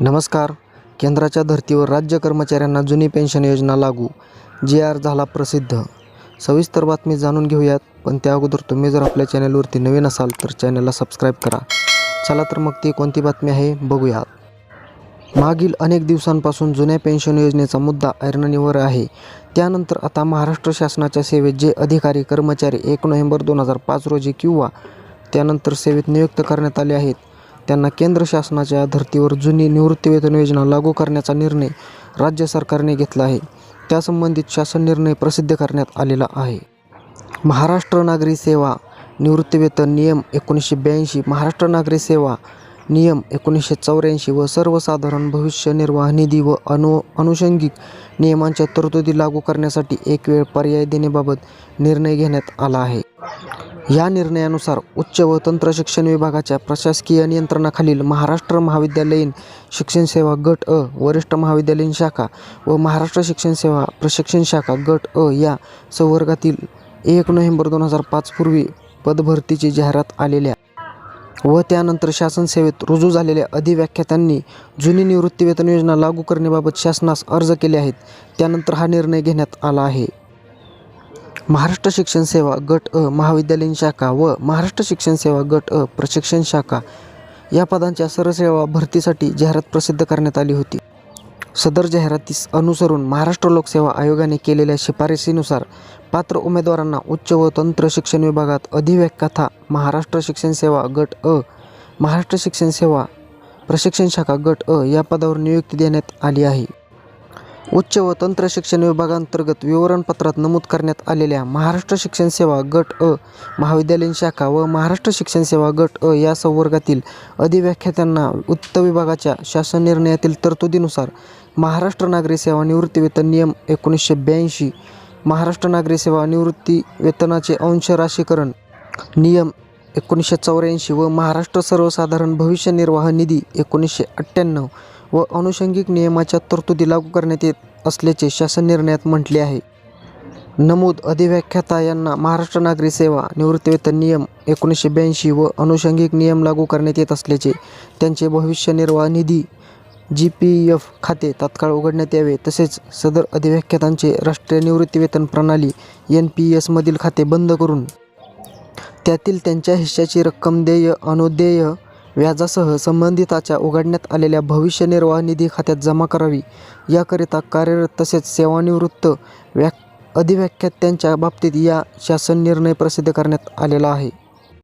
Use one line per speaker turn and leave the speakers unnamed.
नमस्कार. केंद्राच्या धर्तीवर राज्य कर्मचाऱ्यांना जुनी पेन्शन योजना लागू जी आर झाला प्रसिद्ध. सविस्तर बातमी जाणून घेऊयात पण त्या अगोदर तुम्ही जर आपल्या चॅनलवरती नवीन असाल तर चॅनलला सबस्क्राईब करा. चला तर मग ती कोणती बातमी आहे बघूयात. मागील अनेक दिवसांपासून जुन्या पेन्शन योजनेचा मुद्दा ऐरणीवर आहे. त्यानंतर आता महाराष्ट्र शासनाच्या सेवेत जे अधिकारी कर्मचारी एक नोव्हेंबर दोन हजार पाच रोजी किंवा त्यानंतर सेवेत नियुक्त करण्यात आले आहेत त्यांना केंद्र शासनाच्या धर्तीवर जुनी निवृत्तीवेतन योजना लागू करण्याचा निर्णय राज्य सरकारने घेतला आहे. त्यासंबंधित शासन निर्णय प्रसिद्ध करण्यात आलेला आहे. महाराष्ट्र नागरी सेवा निवृत्तीवेतन नियम एकोणीसशे ब्याऐंशी महाराष्ट्र नागरी सेवा नियम एकोणीसशे चौऱ्याऐंशी व सर्वसाधारण भविष्य निर्वाह निधी व अनु अनुषंगिक नियमांच्या तरतुदी लागू करण्यासाठी एक वेळ पर्याय देण्याबाबत निर्णय घेण्यात आला आहे. या निर्णयानुसार उच्च व तंत्र शिक्षण विभागाच्या प्रशासकीय नियंत्रणाखालील महाराष्ट्र महाविद्यालयीन शिक्षण सेवा गट अ वरिष्ठ महाविद्यालयीन शाखा व महाराष्ट्र शिक्षण सेवा प्रशिक्षण शाखा गट अ या संवर्गातील एक नोव्हेंबर दोन हजार पाचपूर्वी पदभरतीची जाहिरात आलेल्या व त्यानंतर शासन सेवेत रुजू झालेल्या अधिव्याख्यात्यांनी जुनी निवृत्तीवेतन योजना लागू करण्याबाबत शासनास अर्ज केले आहेत. त्यानंतर हा निर्णय घेण्यात आला आहे. महाराष्ट्र शिक्षण सेवा गट अ महाविद्यालयीन शाखा व महाराष्ट्र शिक्षण सेवा गट अ प्रशिक्षण शाखा या पदांच्या सरसेवा भरतीसाठी जाहिरात प्रसिद्ध करण्यात आली होती. सदर जाहिरातीस अनुसरून महाराष्ट्र लोकसेवा आयोगाने केलेल्या शिफारसीनुसार पात्र उमेदवारांना उच्च व तंत्र शिक्षण विभागात अधिव्याख्याता महाराष्ट्र शिक्षण सेवा गट अ महाराष्ट्र शिक्षण सेवा प्रशिक्षण शाखा गट अ या पदावर नियुक्ती देण्यात आली आहे. उच्च व तंत्र शिक्षण विभागांतर्गत विवरणपत्रात नमूद करण्यात आलेल्या महाराष्ट्र शिक्षण सेवा गट अ महाविद्यालयीन शाखा व महाराष्ट्र शिक्षण सेवा गट अ या संवर्गातील अधिव्याख्यात्यांना वित्त विभागाच्या शासन निर्णयातील तरतुदीनुसार महाराष्ट्र नागरी सेवा निवृत्तीवेतन नियम एकोणीसशे ब्याऐंशी महाराष्ट्र नागरी सेवा निवृत्ती वेतनाचे अंश राशीकरण नियम एकोणीसशे चौऱ्याऐंशी व महाराष्ट्र सर्वसाधारण भविष्य निर्वाह निधी एकोणीसशे अठ्ठ्याण्णव व अनुषंगिक नियमाच्या तरतुदी लागू करण्यात येत असल्याचे शासन निर्णयात म्हटले आहे. नमूद अधिव्याख्याता यांना महाराष्ट्र नागरी सेवा निवृत्तीवेतन नियम एकोणीसशे ब्याऐंशी व अनुषंगिक नियम लागू करण्यात येत असल्याचे त्यांचे भविष्य निर्वाह निधी जी पी एफ खाते तात्काळ उघडण्यात यावे तसेच सदर अधिव्याख्यातांचे राष्ट्रीय निवृत्तीवेतन प्रणाली एन पी एसमधील खाते बंद करून त्यातील त्यांच्या हिश्श्याची रक्कम देय अनुदेय व्याजासह संबंधिताच्या उघडण्यात आलेल्या भविष्य निर्वाह निधी खात्यात जमा करावी. याकरिता कार्यरत तसेच सेवानिवृत्त व्याक अधिव्याख्यात्यांच्या बाबतीत या शासन निर्णय प्रसिद्ध करण्यात आलेला आहे.